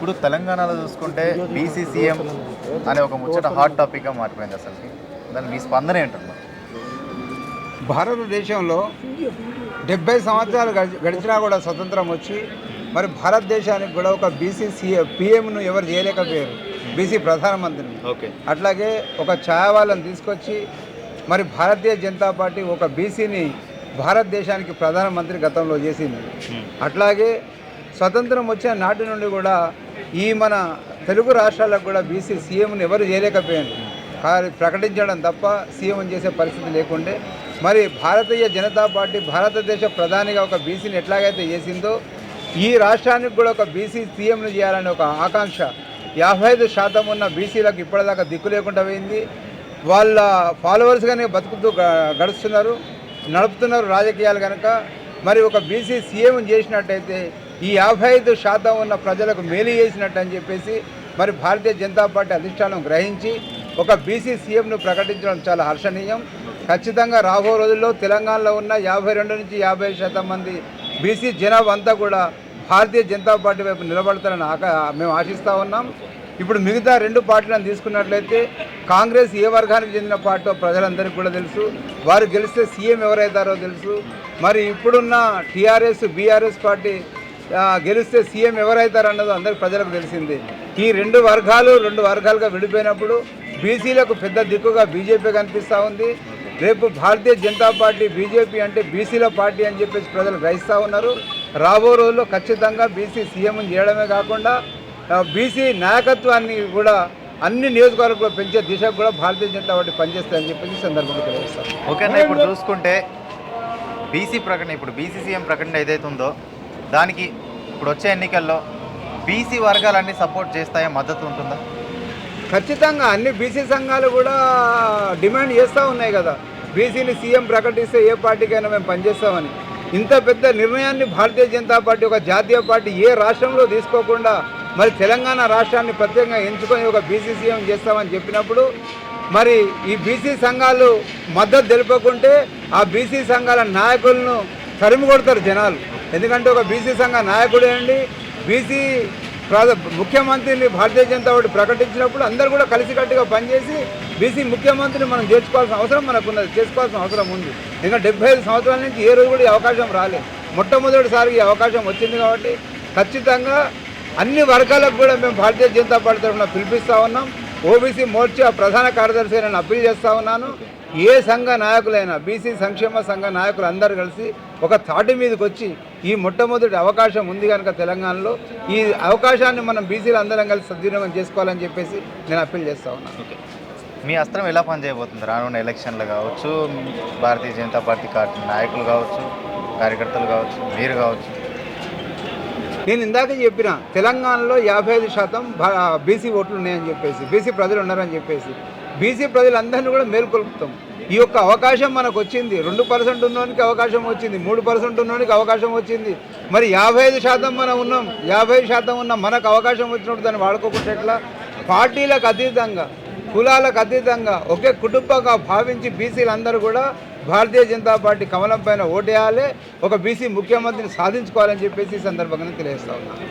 ఇప్పుడు తెలంగాణలో చూసుకుంటే బీసీసీఎం అనే ఒక ముచ్చట హాట్ టాపిక్గా మారిపోయింది అసలుకి దాని మీ స్పందన ఏంటమ్మా? భారతదేశంలో డెబ్బై సంవత్సరాలు గడిచి గడిచినా కూడా స్వతంత్రం వచ్చి మరి భారతదేశానికి కూడా ఒక బీసీ పిఎంను ఎవరు చేయలేకపోయారు? బీసీ ప్రధానమంత్రిని. ఓకే. అట్లాగే ఒక ఛాయావాళ్ళని తీసుకొచ్చి మరి భారతీయ జనతా పార్టీ ఒక బీసీని భారతదేశానికి ప్రధానమంత్రి గతంలో చేసింది. అట్లాగే స్వతంత్రం వచ్చిన నాటి నుండి కూడా ఈ మన తెలుగు రాష్ట్రాలకు కూడా బీసీ సీఎంని ఎవరు చేయలేకపోయారు. కానీ ప్రకటించడం తప్ప సీఎం చేసే పరిస్థితి లేకుండే. మరి భారతీయ జనతా పార్టీ భారతదేశ ప్రధానిగా ఒక బీసీని ఎట్లాగైతే చేసిందో ఈ రాష్ట్రానికి కూడా ఒక బీసీ సీఎంను చేయాలనే ఒక ఆకాంక్ష యాభై ఐదు శాతం ఉన్న బీసీలకు ఇప్పటిదాకా దిక్కు లేకుండా పోయింది. వాళ్ళ ఫాలోవర్స్గానే బతుకుతూ గ- గడుస్తున్నారు నడుపుతున్నారు రాజకీయాలు కనుక మరి ఒక బీసీ సీఎం చేసినట్టయితే ఈ యాభై ఐదు శాతం ఉన్న ప్రజలకు మేలు చేసినట్టు అని చెప్పేసి మరి భారతీయ జనతా పార్టీ అధిష్టానం గ్రహించి ఒక బీసీ సీఎంను ప్రకటించడం చాలా హర్షణీయం. ఖచ్చితంగా రాబో రోజుల్లో తెలంగాణలో ఉన్న యాభై రెండు నుంచి యాభై శాతం మంది బీసీ జనాభా అంతా కూడా భారతీయ జనతా పార్టీ వైపు నిలబడతారని ఆకా మేము ఆశిస్తూ ఉన్నాం. ఇప్పుడు మిగతా రెండు పార్టీలను తీసుకున్నట్లయితే కాంగ్రెస్ ఏ వర్గానికి చెందిన పార్టీ ప్రజలందరికీ కూడా తెలుసు. వారు గెలిస్తే సీఎం ఎవరైతారో తెలుసు. మరి ఇప్పుడున్న టీఆర్ఎస్ బీఆర్ఎస్ పార్టీ గెలిస్తే సీఎం ఎవరైతారన్నదో అందరికి ప్రజలకు తెలిసింది. ఈ రెండు వర్గాలు రెండు వర్గాలుగా విడిపోయినప్పుడు బీసీలకు పెద్ద దిక్కుగా బీజేపీ కనిపిస్తూ ఉంది. రేపు భారతీయ జనతా పార్టీ బీజేపీ అంటే బీసీల పార్టీ అని చెప్పేసి ప్రజలు గ్రహిస్తూ ఉన్నారు. రాబో రోజుల్లో ఖచ్చితంగా బీసీ సీఎం చేయడమే కాకుండా బీసీ నాయకత్వాన్ని కూడా అన్ని నియోజకవర్గాల్లో పెంచే దిశకు కూడా భారతీయ జనతా పార్టీ పనిచేస్తుందని చెప్పేసి సందర్భంగా తెలియజేస్తాను ఓకేనా ఇప్పుడు చూసుకుంటే బీసీ ప్రకటన ఇప్పుడు బీసీ సీఎం ప్రకటన ఏదైతే ఉందో దానికి ఇప్పుడు వచ్చే ఎన్నికల్లో బీసీ వర్గాలన్నీ సపోర్ట్ చేస్తాయా మద్దతు ఉంటుందా? ఖచ్చితంగా అన్ని బీసీ సంఘాలు కూడా డిమాండ్ చేస్తూ ఉన్నాయి కదా. బీసీని సీఎం ప్రకటిస్తే ఏ పార్టీకైనా మేము పనిచేస్తామని. ఇంత పెద్ద నిర్ణయాన్ని భారతీయ జనతా పార్టీ ఒక జాతీయ పార్టీ ఏ రాష్ట్రంలో తీసుకోకుండా మరి తెలంగాణ రాష్ట్రాన్ని ప్రత్యేకంగా ఎంచుకొని ఒక బీసీ సీఎం చేస్తామని చెప్పినప్పుడు మరి ఈ బీసీ సంఘాలు మద్దతు తెలుపకుంటే ఆ బీసీ సంఘాల నాయకులను తరిమి కొడతారు జనాలు. ఎందుకంటే ఒక బీసీ సంఘ నాయకుడే అండి. బీసీ ప్రాధ ముఖ్యమంత్రిని భారతీయ జనతా పార్టీ ప్రకటించినప్పుడు అందరూ కూడా కలిసికట్టుగా పనిచేసి బీసీ ముఖ్యమంత్రిని మనం చేర్చుకోవాల్సిన అవసరం మనకు ఉన్నది చేసుకోవాల్సిన అవసరం ఉంది. ఎందుకంటే డెబ్బై ఐదు సంవత్సరాల నుంచి ఏ రోజు కూడా ఈ అవకాశం రాలేదు. మొట్టమొదటిసారి ఈ అవకాశం వచ్చింది కాబట్టి ఖచ్చితంగా అన్ని వర్గాలకు కూడా మేము భారతీయ జనతా పార్టీ తరఫున పిలిపిస్తూ ఉన్నాం. ఓబీసీ మోర్చా ప్రధాన కార్యదర్శి నేను అప్పీల్ చేస్తూ ఉన్నాను. ఏ సంఘ నాయకులైనా బీసీ సంక్షేమ సంఘ నాయకులు అందరూ కలిసి ఒక తాటి మీదకి వచ్చి ఈ మొట్టమొదటి అవకాశం ఉంది కనుక తెలంగాణలో. ఈ అవకాశాన్ని మనం బీసీలు అందరం కలిసి సద్వినియోగం చేసుకోవాలని చెప్పేసి నేను అప్పీల్ చేస్తూ ఉన్నాను. మీ అస్త్రం ఎలా పనిచేయబోతుంది? రానున్న ఎలక్షన్లు కావచ్చు భారతీయ జనతా పార్టీ నాయకులు కావచ్చు కార్యకర్తలు కావచ్చు మీరు కావచ్చు? నేను ఇందాక చెప్పిన తెలంగాణలో యాభై ఐదు శాతం బీసీ ఓట్లు ఉన్నాయని చెప్పేసి బీసీ ప్రజలు ఉన్నారని చెప్పేసి బీసీ ప్రజలందరినీ కూడా మేల్కొల్పుతాం. ఈ యొక్క అవకాశం మనకు వచ్చింది. రెండు పర్సెంట్ ఉన్నోనికి అవకాశం వచ్చింది. మూడు పర్సెంట్ ఉన్నోనికి అవకాశం వచ్చింది. మరి యాభై ఐదు శాతం మనం ఉన్నాం. యాభై శాతం ఉన్న మనకు అవకాశం వచ్చినప్పుడు దాన్ని వాడుకోకుండా ఎట్లా? పార్టీలకు అతీతంగా కులాలకు అతీతంగా ఒకే కుటుంబంగా భావించి బీసీలందరూ కూడా భారతీయ జనతా పార్టీ కమలం పైన ఓటేయాలి ఒక బీసీ ముఖ్యమంత్రిని సాధించుకోవాలని చెప్పేసి ఈ సందర్భంగా తెలియజేస్తా ఉన్నాను